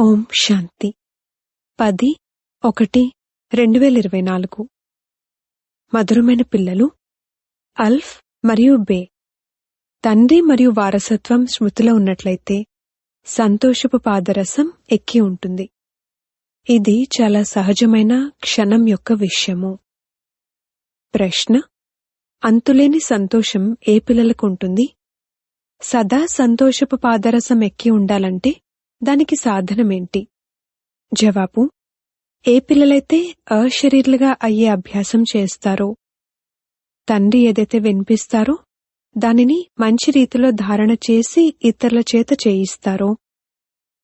ఓం శాంతి. పది ఒకటి రెండు వేల ఇరవై నాలుగు. మధురమైన పిల్లలు అల్ఫ్ మరియు బే. తండ్రి మరియు వారసత్వం స్మృతిలో ఉన్నట్లయితే సంతోషపు పాదరసం ఎక్కి ఉంటుంది. ఇది చాలా సహజమైన క్షణం యొక్క విషయము. ప్రశ్న అంతులేని సంతోషం ఏ పిల్లలకు ఉంటుంది? సదా సంతోషపు పాదరసం ఎక్కి ఉండాలంటే దానికి సాధనమేంటి? జవాబు ఏ పిల్లలైతే అశరీరులుగా అయ్యే అభ్యాసం చేస్తారో తండ్రి ఏదైతే వినిపిస్తారో దానిని మంచి రీతిలో ధారణ చేసి ఇతరుల చేత చేయిస్తారో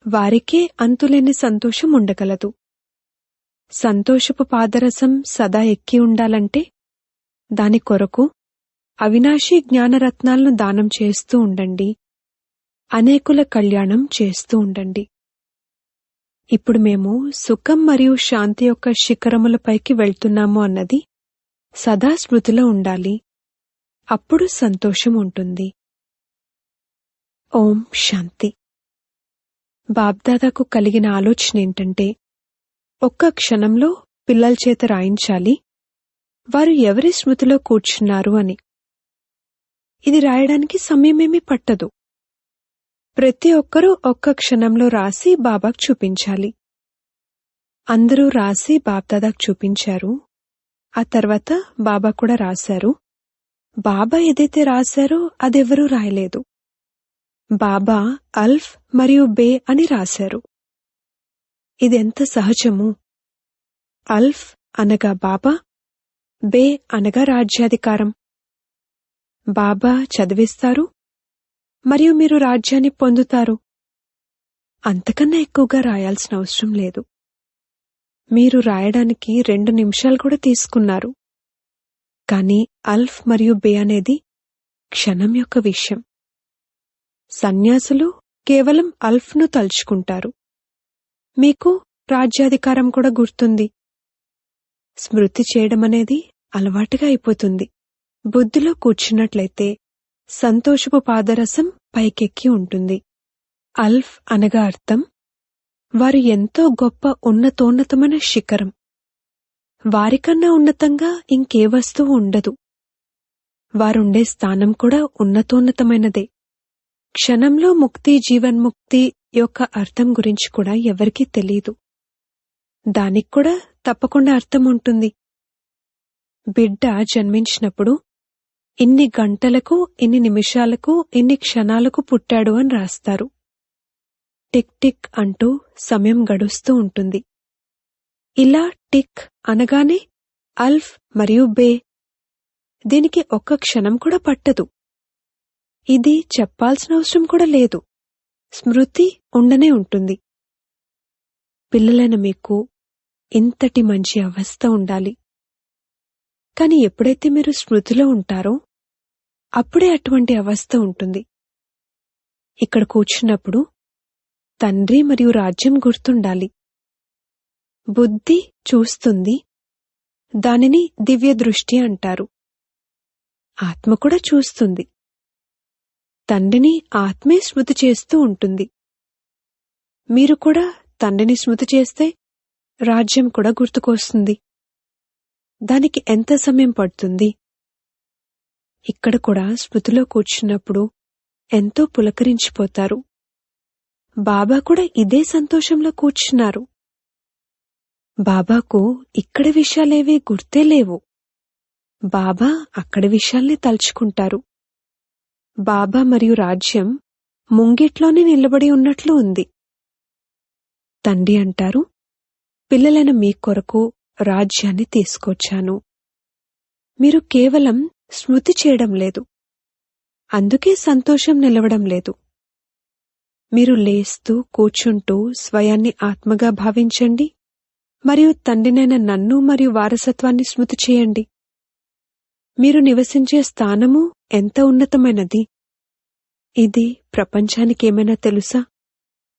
వారికే అంతులేని సంతోషం ఉండగలదు. సంతోషపు పాదరసం సదా ఎక్కి ఉండాలంటే దాని కొరకు అవినాశీ జ్ఞానరత్నాలను దానం చేస్తూ ఉండండి. అనేకుల కళ్యాణం చేస్తూ ఉండండి. ఇప్పుడు మేము సుఖం మరియు శాంతి యొక్క శిఖరములపైకి వెళ్తున్నాము అన్నది సదా స్మృతిలో ఉండాలి. అప్పుడు సంతోషం ఉంటుంది. ఓం శాంతి. బాబ్దాదాకు కలిగిన ఆలోచన ఏంటంటే ఒక్క క్షణంలో పిల్లల చేత రాయించాలి. వారు ఎవరి స్మృతిలో కూర్చున్నారు అని. ఇది రాయడానికి సమయమేమీ పట్టదు. ప్రతి ఒక్కరూ ఒక్క క్షణంలో రాసి బాబాకు చూపించాలి. అందరూ రాసి బాబ్దాదాకు చూపించారు. ఆ తర్వాత బాబా కూడా రాశారు. బాబా ఏదైతే రాశారో అదెవరూ రాయలేదు. బాబా అల్ఫ్ మరియు బే అని రాశారు. ఇదెంత సహజము? అల్ఫ్ అనగా బాబా బే అనగా రాజ్యాధికారం. బాబా చదివిస్తారు మరియు మీరు రాజ్యాన్ని పొందుతారు. అంతకన్నా ఎక్కువగా రాయాల్సిన అవసరం లేదు. మీరు రాయడానికి రెండు నిమిషాలు కూడా తీసుకున్నారు. కానీ అల్ఫ్ మరియు బే అనేది క్షణం యొక్క విషయం. సన్యాసులు కేవలం అల్ఫ్ను తలుచుకుంటారు. మీకు రాజ్యాధికారం కూడా గుర్తుంది. స్మృతి చేయడం అనేది అలవాటుగా అయిపోతుంది. బుద్ధిలో కూర్చున్నట్లయితే సంతోషపు పాదరసం పైకెక్కి ఉంటుంది. అల్ఫ్ అనగా అర్థం వారు ఎంతో గొప్ప ఉన్నతోన్నతమైన శిఖరం. వారికన్నా ఉన్నతంగా ఇంకే వస్తువు ఉండదు. వారుండే స్థానం కూడా ఉన్నతోన్నతమైనదే. క్షణంలో ముక్తి జీవన్ముక్తి యొక్క అర్థం గురించి కూడా ఎవరికీ తెలియదు దానికి కూడా తప్పకుండా అర్థం ఉంటుంది. బిడ్డ జన్మించినప్పుడు ఇన్ని గంటలకు ఇన్ని నిమిషాలకు ఇన్ని క్షణాలకు పుట్టాడు అని రాస్తారు. టిక్ టిక్ అంటూ సమయం గడుస్తూ ఉంటుంది. ఇలా టిక్ అనగానే అల్ఫ్ మరియు బే దీనికి ఒక్క క్షణం కూడా పట్టదు. ఇది చెప్పాల్సిన అవసరం కూడా లేదు. స్మృతి ఉండనే ఉంటుంది. పిల్లలైన మీకు ఇంతటి మంచి అవస్థ ఉండాలి. కాని ఎప్పుడైతే మీరు స్మృతిలో ఉంటారో అప్పుడే అటువంటి అవస్థ ఉంటుంది. ఇక్కడ కూర్చున్నప్పుడు తండ్రి మరియు రాజ్యం గుర్తుండాలి. బుద్ధి చూస్తుంది. దానిని దివ్య దృష్టి అంటారు. ఆత్మ కూడా చూస్తుంది. తండ్రిని ఆత్మే స్మృతి చేస్తూ ఉంటుంది. మీరు కూడా తండ్రిని స్మృతి చేస్తే రాజ్యం కూడా గుర్తుకొస్తుంది. దానికి ఎంత సమయం పడుతుంది? ఇక్కడ కూడా స్మృతిలో కూర్చున్నప్పుడు ఎంతో పులకరించిపోతారు. బాబా కూడా ఇదే సంతోషంలో కూర్చున్నారు. బాబాకు ఇక్కడ విషయాలేవీ గుర్తే లేవు. బాబా అక్కడ విషయాల్ని తలుచుకుంటారు. బాబా మరియు రాజ్యం ముంగిట్లోనే నిలబడి ఉన్నట్లు ఉంది. తండ్రి అంటారు పిల్లలైన మీ కొరకు రాజ్యాన్ని తీసుకొచ్చాను. మీరు కేవలం స్మృతి చేయడం లేదు. అందుకే సంతోషం నిలవడం లేదు. మీరు లేస్తూ కూర్చుంటూ స్వయాన్ని ఆత్మగా భావించండి. మరియు తండ్రినైన నన్ను మరియు వారసత్వాన్ని స్మృతి చేయండి. మీరు నివసించే స్థానము ఎంత ఉన్నతమైనది? ఇది ప్రపంచానికేమైనా తెలుసా?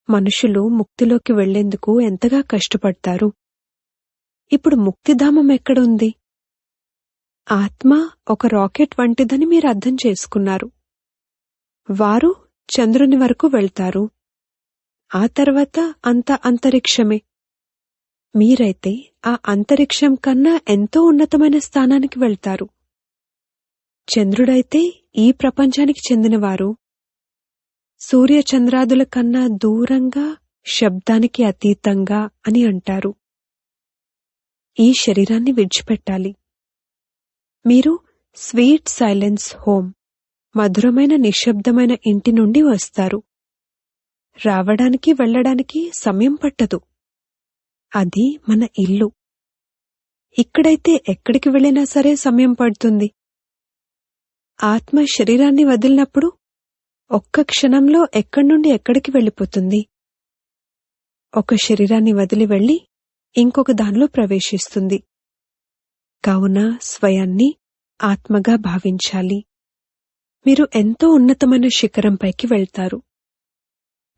మనుషులు ముక్తిలోకి వెళ్ళేందుకు ఎంతగా కష్టపడతారు? ఇప్పుడు ముక్తిధామం ఎక్కడుంది? ఆత్మ ఒక రాకెట్ వంటిదని మీరు అర్థం చేసుకున్నారు. వారు చంద్రుని వరకు వెళ్తారు. ఆ తర్వాత అంత అంతరిక్షమే. మీరైతే ఆ అంతరిక్షం కన్నా ఎంతో ఉన్నతమైన స్థానానికి వెళ్తారు. చంద్రుడైతే ఈ ప్రపంచానికి చెందినవారు. సూర్య చంద్రాదుల కన్నా దూరంగా శబ్దానికి అతీతంగా అని అంటారు. ఈ శరీరాన్ని విడిచిపెట్టాలి. మీరు స్వీట్ సైలెన్స్ హోమ్ మధురమైన నిశ్శబ్దమైన ఇంటి నుండి వస్తారు. రావడానికి వెళ్ళడానికి సమయం పట్టదు. అది మన ఇల్లు. ఇక్కడైతే ఎక్కడికి వెళ్ళినా సరే సమయం పడుతుంది. ఆత్మ శరీరాన్ని వదిలినప్పుడు ఒక్క క్షణంలో ఎక్కడి నుండి ఎక్కడికి వెళ్ళిపోతుంది? ఒక శరీరాన్ని వదిలి వెళ్ళి ఇంకొక దానిలో ప్రవేశిస్తుంది. కావున స్వయాన్ని ఆత్మగా భావించాలి. మీరు ఎంతో ఉన్నతమైన శిఖరంపైకి వెళ్తారు.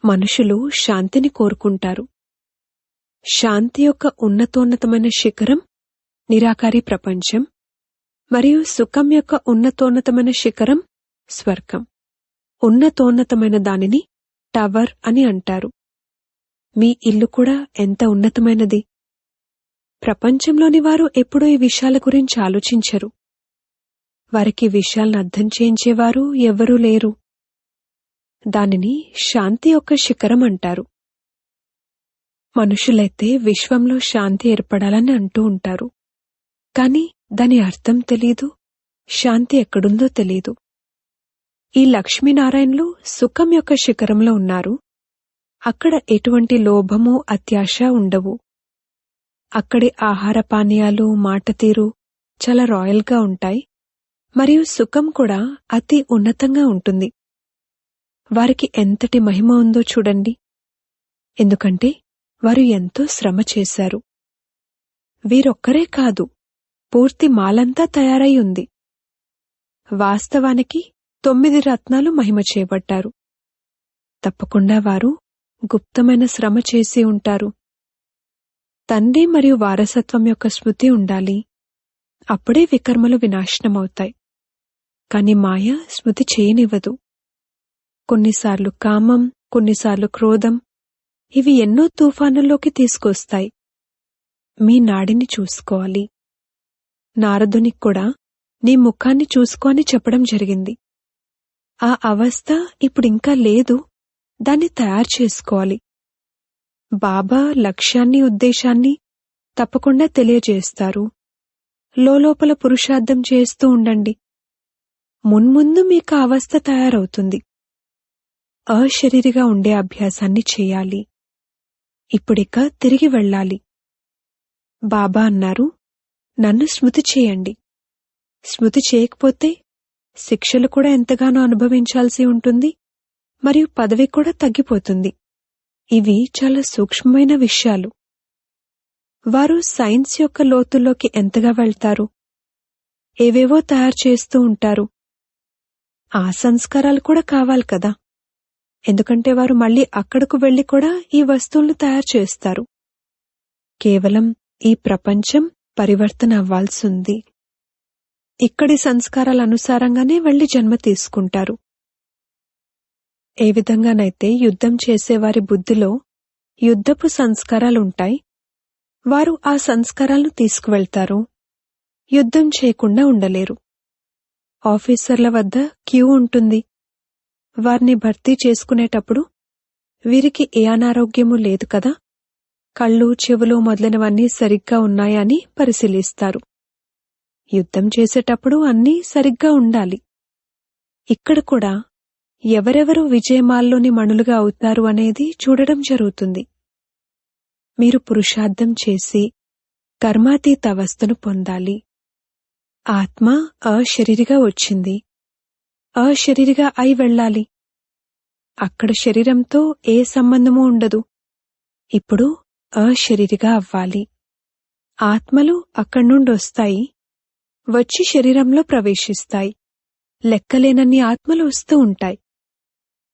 మనుషులు శాంతిని కోరుకుంటారు. శాంతి యొక్క ఉన్నతోన్నతమైన శిఖరం నిరాకారి ప్రపంచం మరియు సుఖం యొక్క ఉన్నతోన్నతమైన శిఖరం స్వర్గం. ఉన్నతోన్నతమైన దానిని టవర్ అని అంటారు. మీ ఇల్లు కూడా ఎంత ఉన్నతమైనది? ప్రపంచంలోని వారు ఎప్పుడూ ఈ విషయాల గురించి ఆలోచించరు. వారికి విషయాలను అర్థం చేయించేవారు ఎవ్వరూ లేరు. దానిని శాంతి యొక్క శిఖరం అంటారు. మనుషులైతే విశ్వంలో శాంతి ఏర్పడాలని అంటూ ఉంటారు. కాని దాని అర్థం తెలీదు శాంతి ఎక్కడుందో తెలీదు. ఈ లక్ష్మీనారాయణలు సుఖం యొక్క శిఖరంలో ఉన్నారు. అక్కడ ఎటువంటి లోభము అత్యాశ ఉండవు. అక్కడి ఆహార పానీయాలు మాట తీరు చాలా రాయల్గా ఉంటాయి. మరియు సుఖం కూడా అతి ఉన్నతంగా ఉంటుంది. వారికి ఎంతటి మహిమ ఉందో చూడండి. ఎందుకంటే వారు ఎంతో శ్రమ చేశారు. వీరొక్కరే కాదు పూర్తి మాలంతా తయారై ఉంది. వాస్తవానికి తొమ్మిది రత్నాలు మహిమ చేయబడ్డారు తప్పకుండా వారు గుప్తమైన శ్రమ చేసి ఉంటారు. తండ్రి మరియు వారసత్వం యొక్క స్మృతి ఉండాలి. అప్పుడే వికర్మలు వినాశనమవుతాయి. కాని మాయ స్మృతి చేయనివ్వదు. కొన్నిసార్లు కామం కొన్నిసార్లు క్రోధం ఇవి ఎన్నో తుఫానుల్లోకి తీసుకొస్తాయి. మీ నాడిని చూసుకోవాలి. నారదునికి కూడా నీ ముఖాన్ని చూసుకో అని చెప్పడం జరిగింది. ఆ అవస్థ ఇప్పుడింకా లేదు. దాన్ని తయారు చేసుకోవాలి. బాబా లక్ష్యాన్ని ఉద్దేశాన్ని తప్పకుండా తెలియజేస్తారు. లోపల పురుషార్థం చేస్తూ ఉండండి. మున్ముందు మీకు అవస్థ తయారవుతుంది. అశరీరిగా ఉండే అభ్యాసాన్ని చేయాలి. ఇప్పుడిక తిరిగి వెళ్ళాలి. బాబా అన్నారు నన్ను స్మృతి చేయండి. స్మృతి చేయకపోతే శిక్షలు కూడా ఎంతగానో అనుభవించాల్సి ఉంటుంది మరియు పదవి కూడా తగ్గిపోతుంది. ఇవి చాలా సూక్ష్మమైన విషయాలు. వారు సైన్స్ యొక్క లోతుల్లోకి ఎంతగా వెళ్తారు? ఏవేవో తయారు చేస్తూ ఉంటారు. ఆ సంస్కారాలు కూడా కావాలి కదా? ఎందుకంటే వారు మళ్ళీ అక్కడకు వెళ్ళి కూడా ఈ వస్తువులను తయారు చేస్తారు. కేవలం ఈ ప్రపంచం పరివర్తన అవ్వాల్సింది ఇక్కడి సంస్కారాల అనుసారంగానే వెళ్ళి జన్మ తీసుకుంటారు. ఏ విధంగానైతే యుద్ధం చేసేవారి బుద్ధిలో యుద్ధపు సంస్కారాలుంటాయి వారు ఆ సంస్కారాలను తీసుకువెళ్తారు. యుద్ధం చేయకుండా ఉండలేరు. ఆఫీసర్ల వద్ద క్యూ ఉంటుంది. వారిని భర్తీ చేసుకునేటప్పుడు వీరికి ఏ అనారోగ్యమూ లేదు కదా? కళ్ళు చెవులు మొదలైనవన్నీ సరిగ్గా ఉన్నాయా అని పరిశీలిస్తారు. యుద్ధం చేసేటప్పుడు అన్నీ సరిగ్గా ఉండాలి. ఇక్కడ కూడా ఎవరెవరు విజయమాల్లోని మణులుగా అవుతారు అనేది చూడడం జరుగుతుంది. మీరు పురుషార్థం చేసి కర్మాతీత అవస్థను పొందాలి. ఆత్మ అశరీరిగా వచ్చింది. అశరీరిగా అయి వెళ్ళాలి. అక్కడ శరీరంతో ఏ సంబంధమూ ఉండదు. ఇప్పుడు అశరీరిగా అవ్వాలి. ఆత్మలు అక్కడి నుండి వస్తాయి. వచ్చి శరీరంలో ప్రవేశిస్తాయి. లెక్కలేనన్ని ఆత్మలు వస్తూ ఉంటాయి.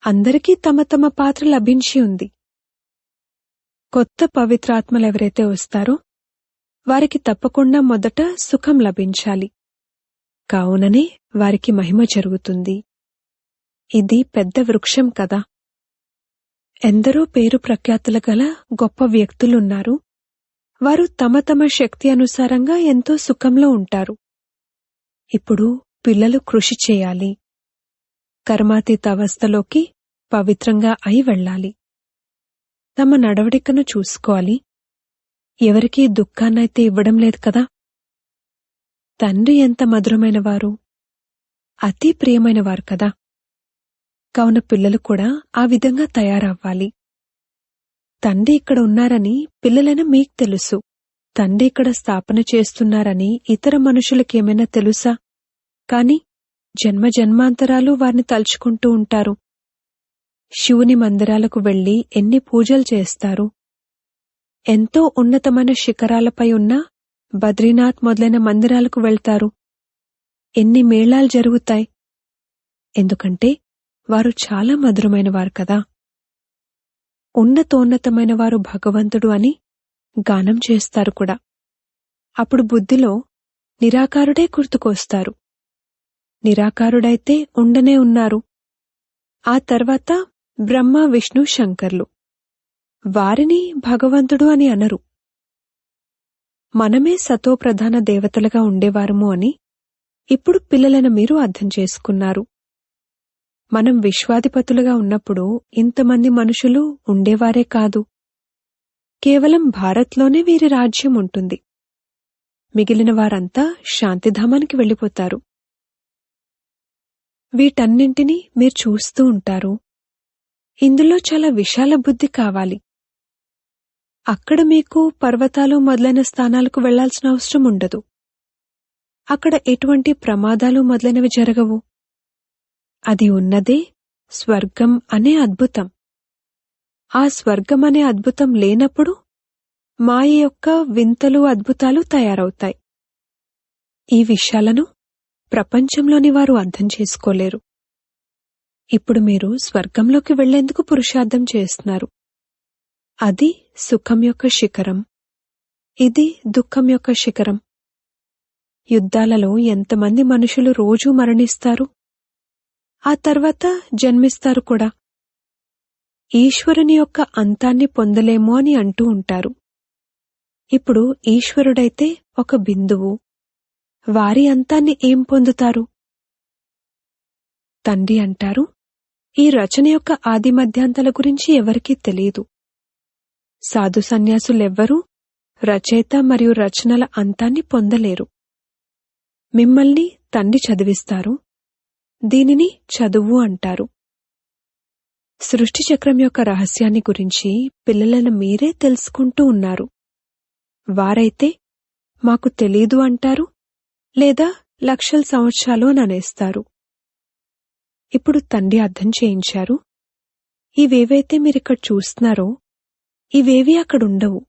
అందరికీ తమ తమ పాత్ర లభించి ఉంది. కొత్త పవిత్రాత్మలు ఎవరైతే వస్తారో వారికి తప్పకుండా మొదట సుఖం లభించాలి. కావుననే వారికి మహిమ జరుగుతుంది. ఇది పెద్ద వృక్షం కదా. ఎందరో పేరు ప్రఖ్యాతులు గల గొప్ప వ్యక్తులున్నారు. వారు తమ తమ శక్తి అనుసారంగా ఎంతో సుఖంలో ఉంటారు. ఇప్పుడు పిల్లలు కృషి చేయాలి. కర్మాతీత అవస్థలోకి పవిత్రంగా అయి వెళ్ళాలి. తమ నడవడికను చూసుకోవాలి. ఎవరికీ దుఃఖాన్నైతే ఇవ్వడం లేదు కదా? తండ్రి ఎంత మధురమైనవారు అతి ప్రియమైనవారు కదా? కావున పిల్లలు కూడా ఆ విధంగా తయారవ్వాలి. తండ్రి ఇక్కడ ఉన్నారని పిల్లలైన మీకు తెలుసు. తండ్రి ఇక్కడ స్థాపన చేస్తున్నారని ఇతర మనుషులకేమైనా తెలుసా? కాని జన్మ జన్మాంతరాలు వారిని తలుచుకుంటూ ఉంటారు. శివుని మందిరాలకు వెళ్ళి ఎన్ని పూజలు చేస్తారు? ఎంతో ఉన్నతమైన శిఖరాలపై ఉన్న బద్రీనాథ్ మొదలైన మందిరాలకు వెళ్తారు. ఎన్ని మేళాలు జరుగుతాయి? ఎందుకంటే వారు చాలా మధురమైన వారు కదా. ఉన్నతోన్నతమైన వారు భగవంతుడు అని గానం చేస్తారు కూడా. అప్పుడు బుద్ధిలో నిరాకారుడే గుర్తుకొస్తారు. నిరాకారుడైతే ఉండనే ఉన్నారు. ఆ తర్వాత బ్రహ్మ విష్ణు శంకర్లు. వారిని భగవంతుడు అని అనరు. మనమే సతోప్రధాన దేవతలుగా ఉండేవారము అని ఇప్పుడు పిల్లలను మీరు అర్థం చేసుకున్నారు. మనం విశ్వాధిపతులుగా ఉన్నప్పుడు ఇంతమంది మనుషులు ఉండేవారే కాదు. కేవలం భారత్లోనే వీరి రాజ్యం ఉంటుంది. మిగిలిన వారంతా శాంతిధామానికి వెళ్ళిపోతారు. వీటన్నింటినీ మీరు చూస్తూ ఉంటారు. ఇందులో చాలా విశాల బుద్ధి కావాలి. అక్కడ మీకు పర్వతాలు మొదలైన స్థానాలకు వెళ్ళాల్సిన అవసరం ఉండదు. అక్కడ ఎటువంటి ప్రమాదాలు మొదలైనవి జరగవు. అది ఉన్నదే స్వర్గం అనే అద్భుతం. ఆ స్వర్గం అనే అద్భుతం లేనప్పుడు మాయ యొక్క వింతలు అద్భుతాలు తయారవుతాయి. ఈ విషయాలను ప్రపంచంలోని వారు అర్థం చేసుకోలేరు. ఇప్పుడు మీరు స్వర్గంలోకి వెళ్ళేందుకు పురుషార్థం చేస్తున్నారు. అది సుఖం యొక్క శిఖరం. ఇది దుఃఖం యొక్క శిఖరం. యుద్ధాలలో ఎంతమంది మనుషులు రోజూ మరణిస్తారు? ఆ తర్వాత జన్మిస్తారు కూడా. ఈశ్వరుని యొక్క అంతాన్ని పొందలేము అని అంటూ ఉంటారు. ఇప్పుడు ఈశ్వరుడైతే ఒక బిందువు. వారి అంతాన్ని ఏం పొందుతారు? తండ్రి అంటారు ఈ రచన యొక్క ఆది మధ్యాంతాల గురించి ఎవరికీ తెలియదు. సాధు సన్యాసులెవ్వరూ రచయిత మరియు రచనల అంతాన్ని పొందలేరు. మిమ్మల్ని తండ్రి చదివిస్తారు. దీనిని చదువు అంటారు. సృష్టి చక్రం యొక్క రహస్యాన్ని గురించి పిల్లలను మీరే తెలుసుకుంటూ ఉన్నారు. వారైతే మాకు తెలీదు అంటారు లేదా లక్షల సంవత్సరాలు అని అనేస్తారు. ఇప్పుడు తండ్రి అర్థం చేయించారు? ఇవేవైతే మీరిక్కడ చూస్తున్నారో ఇవేవి అక్కడుండవు.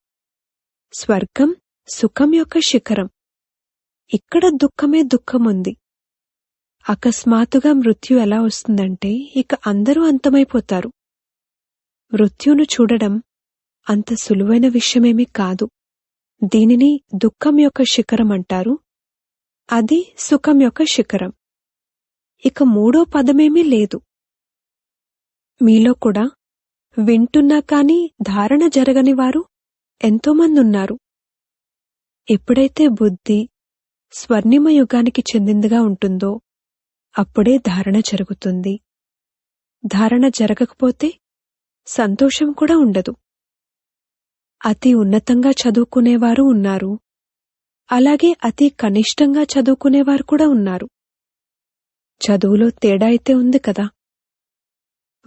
స్వర్గం సుఖం యొక్క శిఖరం. ఇక్కడ దుఃఖమే దుఃఖముంది. అకస్మాత్తుగా మృత్యు ఎలా వస్తుందంటే ఇక అందరూ అంతమైపోతారు. మృత్యును చూడడం అంత సులువైన విషయమేమీ కాదు. దీనిని దుఃఖం యొక్క శిఖరం అంటారు. అది సుఖం యొక్క శిఖరం. ఇక మూడో పదమేమీ లేదు. మీలో కూడా వింటున్నా కాని ధారణ జరగని వారు ఎంతోమంది ఉన్నారు ఎప్పుడైతే బుద్ధి స్వర్ణిమ యుగానికి చెందిందిగా ఉంటుందో అప్పుడే ధారణ జరుగుతుంది. ధారణ జరగకపోతే సంతోషం కూడా ఉండదు. అతి ఉన్నతంగా చదువుకునేవారు ఉన్నారు. అలాగే అతి కనిష్టంగా చదువుకునేవారు కూడా ఉన్నారు. చదువులో తేడా అయితే ఉంది కదా.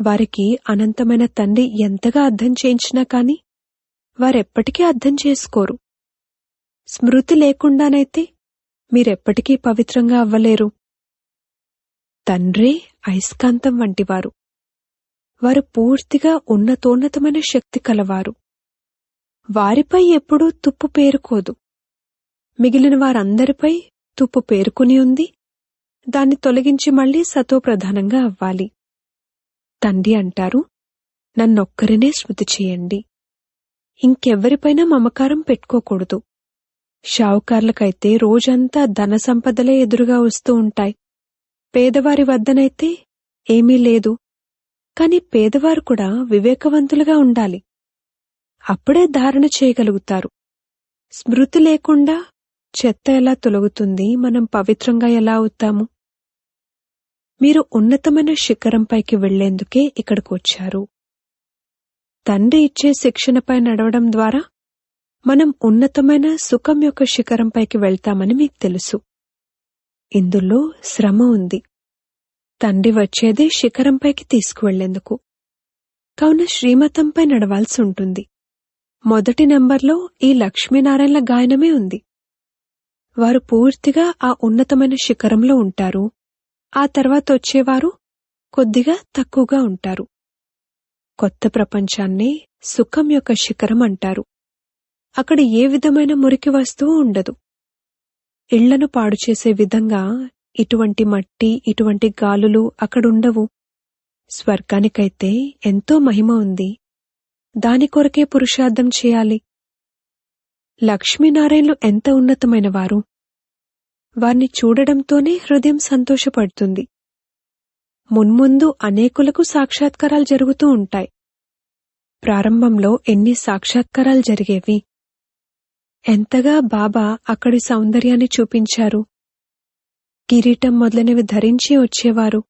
వారికి అనంతమైన తండ్రి ఎంతగా అర్థం చేయించినా కాని వారెప్పటికీ అర్థం చేసుకోరు. స్మృతి లేకుండానైతే మీరెప్పటికీ పవిత్రంగా అవ్వలేరు. తండ్రే అయస్కాంతం వంటివారు. వారు పూర్తిగా ఉన్నతోన్నతమైన శక్తి కలవారు. వారిపై ఎప్పుడూ తుప్పు పేరుకోదు. మిగిలిన వారందరిపై తుప్పు పేరుకుని ఉంది. దాన్ని తొలగించి మళ్ళీ సతోప్రధానంగా అవ్వాలి. తండ్రి అంటారు నన్నొక్కరినే స్మృతి చేయండి. ఇంకెవ్వరిపైనా మమకారం పెట్టుకోకూడదు. షావుకార్లకైతే రోజంతా ధన సంపదలే ఎదురుగా వస్తూ ఉంటాయి. పేదవారి వద్దనైతే ఏమీ లేదు. కాని పేదవారు కూడా వివేకవంతులుగా ఉండాలి. అప్పుడే ధారణ చేయగలుగుతారు. స్మృతి లేకుండా చెత్త ఎలా తొలగుతుంది? మనం పవిత్రంగా ఎలా అవుతాము? మీరు ఉన్నతమైన శిఖరంపైకి వెళ్ళేందుకే ఇక్కడికి వచ్చారు. తండ్రి ఇచ్చే శిక్షణపై నడవడం ద్వారా మనం ఉన్నతమైన సుఖం యొక్క శిఖరంపైకి వెళ్తామని మీకు తెలుసు. ఇందులో శ్రమ ఉంది. తండ్రి వచ్చేదే శిఖరంపైకి తీసుకువెళ్ళేందుకు. కావున శ్రీమతంపై నడవాల్సి ఉంటుంది. మొదటి నెంబర్లో ఈ లక్ష్మీనారాయణల గాయనమే ఉంది. వారు పూర్తిగా ఆ ఉన్నతమైన శిఖరంలో ఉంటారు. ఆ తర్వాత వచ్చేవారు కొద్దిగా తక్కువగా ఉంటారు. కొత్త ప్రపంచాన్నే సుఖం యొక్క శిఖరం అంటారు. అక్కడ ఏ విధమైన మురికి వస్తువు ఉండదు. ఇళ్ళను పాడు చేసే విధంగా ఇటువంటి మట్టి ఇటువంటి గాలులు అక్కడుండవు స్వర్గానికైతే ఎంతో మహిమ ఉంది. దాని కొరకే పురుషార్థం చేయాలి. లక్ష్మీనారాయణలు ఎంత ఉన్నతమైన వారు వారిని చూడడంతోనే హృదయం సంతోషపడుతుంది. మున్ముందు అనేకులకు సాక్షాత్కారాలు జరుగుతూ ఉంటాయి. ప్రారంభంలో ఎన్ని సాక్షాత్కారాలు జరిగేవి? ఎంతగా బాబా అక్కడి సౌందర్యాన్ని చూపించారు? కిరీటం మొదలైనవి ధరించి వచ్చేవారు?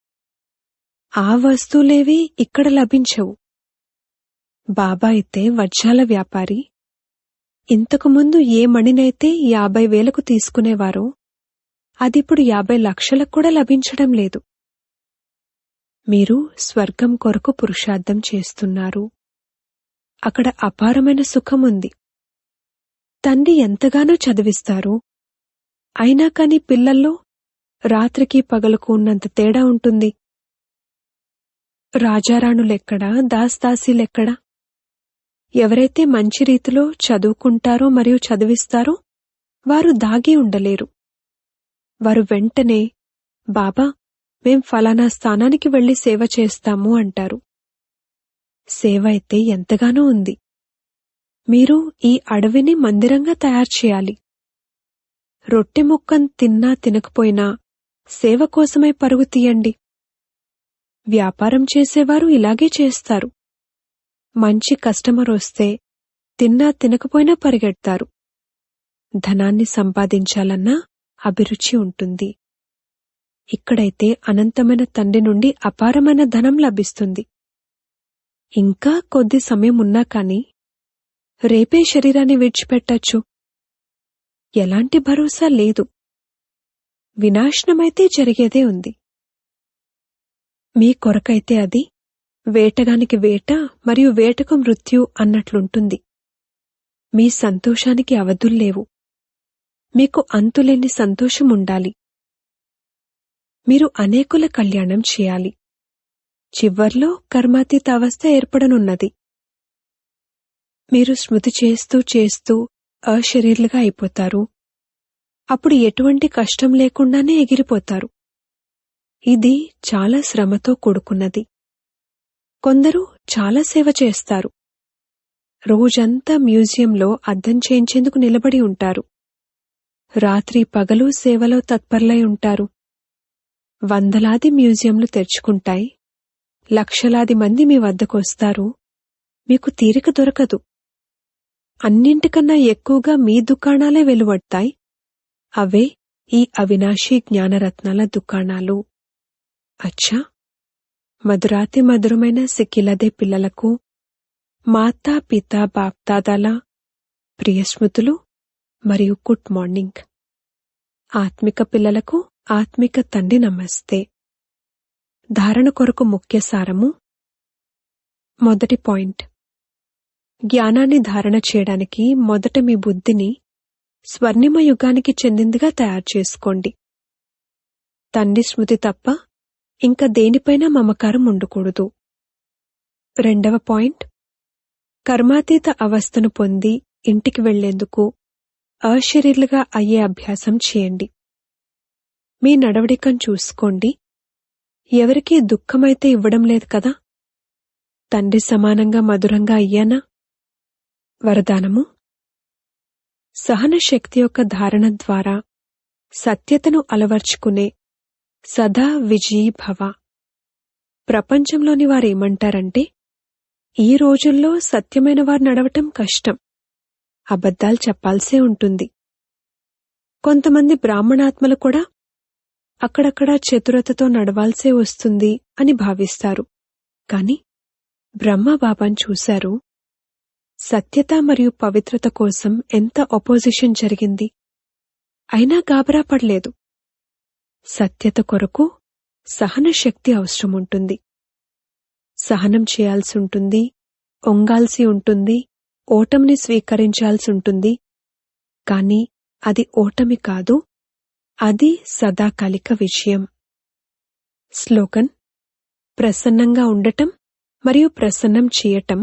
ఆ వస్తువులేవి ఇక్కడ లభించవు. బాబా అయితే వజ్రాల వ్యాపారి ఇంతకుముందు ఏ మణినైతే యాభై వేలకు తీసుకునేవారో అదిప్పుడు యాభై లక్షలకు కూడా లభించడం లేదు. మీరు స్వర్గం కొరకు పురుషార్థం చేస్తున్నారు. అక్కడ అపారమైన సుఖం ఉంది తండ్రి ఎంతగానో చదివిస్తారు. అయినా కాని పిల్లల్లో రాత్రికి పగలకు ఉన్నంత తేడా ఉంటుంది. రాజారాణులెక్కడా దాస్దాసీలెక్కడా? ఎవరైతే మంచి రీతిలో చదువుకుంటారో మరియు చదివిస్తారో వారు దాగి ఉండలేరు. వారు వెంటనే బాబా మేం ఫలానా స్థానానికి వెళ్ళి సేవ చేస్తాము అంటారు. సేవ అయితే ఎంతగానో ఉంది. మీరు ఈ అడవిని మందిరంగా తయారు చేయాలి. రొట్టె ముక్కం తిన్నా తినకపోయినా సేవ కోసమై పరుగు తీయండి. వ్యాపారం చేసేవారు ఇలాగే చేస్తారు. మంచి కస్టమర్ వస్తే తిన్నా తినకపోయినా పరిగెడతారు. ధనాన్ని సంపాదించాలన్నా అభిరుచి ఉంటుంది. ఇక్కడైతే అనంతమైన తండ్రి నుండి అపారమైన ధనం లభిస్తుంది. ఇంకా కొద్ది సమయం ఉన్నా కాని రేపే శరీరాన్ని విడిచిపెట్టచ్చు. ఎలాంటి భరోసా లేదు. వినాశనమైతే జరిగేదే ఉంది. మీ కొరకైతే అది వేటగానికి వేట మరియు వేటకు మృత్యు అన్నట్లుంటుంది. మీ సంతోషానికి అవధుల్లేవు మీకు అంతులేని సంతోషం ఉండాలి మీరు అనేకుల కళ్యాణం చేయాలి. చివర్లో కర్మాతీత అవస్థ ఏర్పడనున్నది. మీరు స్మృతి చేస్తూ చేస్తూ అశరీర్లుగా అయిపోతారు. అప్పుడు ఎటువంటి కష్టం లేకుండానే ఎగిరిపోతారు. ఇది చాలా శ్రమతో కూడుకున్నది. కొందరు చాలా సేవ చేస్తారు. రోజంతా మ్యూజియంలో అద్దం చేయించేందుకు నిలబడి ఉంటారు. రాత్రి పగలు సేవలో తత్పరులై ఉంటారు. వందలాది మ్యూజియంలు తెరుచుకుంటాయి. లక్షలాది మంది మీ వద్దకు వస్తారు మీకు తీరిక దొరకదు. అన్నింటికన్నా ఎక్కువగా మీ దుకాణాలే వెలువడతాయి. అవే ఈ అవినాశీ జ్ఞానరత్నాల దుకాణాలు. అచ్చా! మధురాతి మధురమైన సిక్కిలదే పిల్లలకు మాతా పిత బాప్దాదాల ప్రియస్మృతులు మరియు గుడ్ మార్నింగ్. ఆత్మిక పిల్లలకు ఆత్మిక తండ్రి నమస్తే. ధారణ కొరకు ముఖ్య సారము. మొదటి పాయింట్. జ్ఞానాన్ని ధారణ చేయడానికి మొదట మీ బుద్ధిని స్వర్ణిమ యుగానికి చెందిందిగా తయారు చేసుకోండి. తండ్రి స్మృతి తప్ప ఇంకా దేనిపైన మమకారం ఉండకూడదు. రెండవ పాయింట్. కర్మాతీత అవస్థను పొంది ఇంటికి వెళ్ళేందుకు అశరీర్లుగా అయ్యే అభ్యాసం చేయండి. మీ నడవడికను చూసుకోండి. ఎవరికీ దుఃఖమైతే ఇవ్వడం లేదు కదా? తండ్రి సమానంగా మధురంగా అయ్యానా? వరదానము. సహన శక్తి యొక్క ధారణ ద్వారా సత్యతను అలవర్చుకునే సదా విజయీ భవ ప్రపంచంలోని వారేమంటారంటే ఈ రోజుల్లో సత్యమైన వారు నడవటం కష్టం. అబద్ధాలు చెప్పాల్సే ఉంటుంది. కొంతమంది బ్రాహ్మణాత్మలు కూడా అక్కడక్కడ చతురతతో నడవాల్సే వస్తుంది అని భావిస్తారు. కాని బ్రహ్మబాబాను చూశారు. సత్యత మరియు పవిత్రత కోసం ఎంత ఒపోజిషన్ జరిగింది. అయినా గాబరా పడలేదు. సత్యత కొరకు సహన శక్తి సహనం చేయాల్సి ఉంటుంది ఒంగాల్సి ఉంటుంది ఓటమిని స్వీకరించాల్సి ఉంటుంది కాని అది ఓటమి కాదు అది సదాకాలిక విషయం స్లోగన్ ప్రసన్నంగా ఉండటం మరియు ప్రసన్నం చేయటం.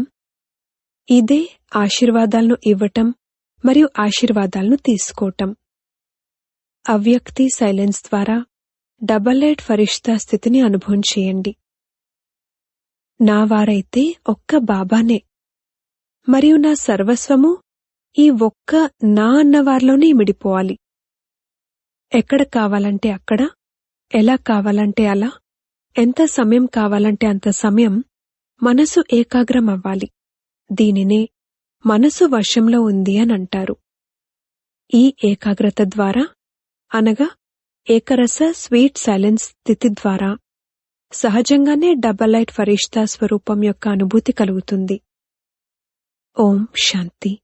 ఇదే ఆశీర్వాదాలను ఇవ్వటం మరియు ఆశీర్వాదాలను తీసుకోవటం అవ్యక్తి సైలెన్స్ ద్వారా డబల్ ఎయిట్ ఫరిష్తా స్థితిని అనుభవం చేయండి. నా వారైతే ఒక్క బాబానే. మరియు నా సర్వస్వము ఈ ఒక్క నా అన్నవారిలోనే మిడిపోవాలి ఎక్కడ కావాలంటే అక్కడ ఎలా కావాలంటే అలా ఎంత సమయం కావాలంటే అంత సమయం మనసు ఏకాగ్రం అవ్వాలి దీనినే మనసు వశంలో ఉంది అని అంటారు. ఈ ఏకాగ్రత ద్వారా అనగా ఏకరస స్వీట్ సైలెన్స్ స్థితి ద్వారా సహజంగానే డబల్ లైట్ ఫరిష్తా స్వరూపం యొక్క అనుభూతి కలుగుతుంది. ఓం శాంతి.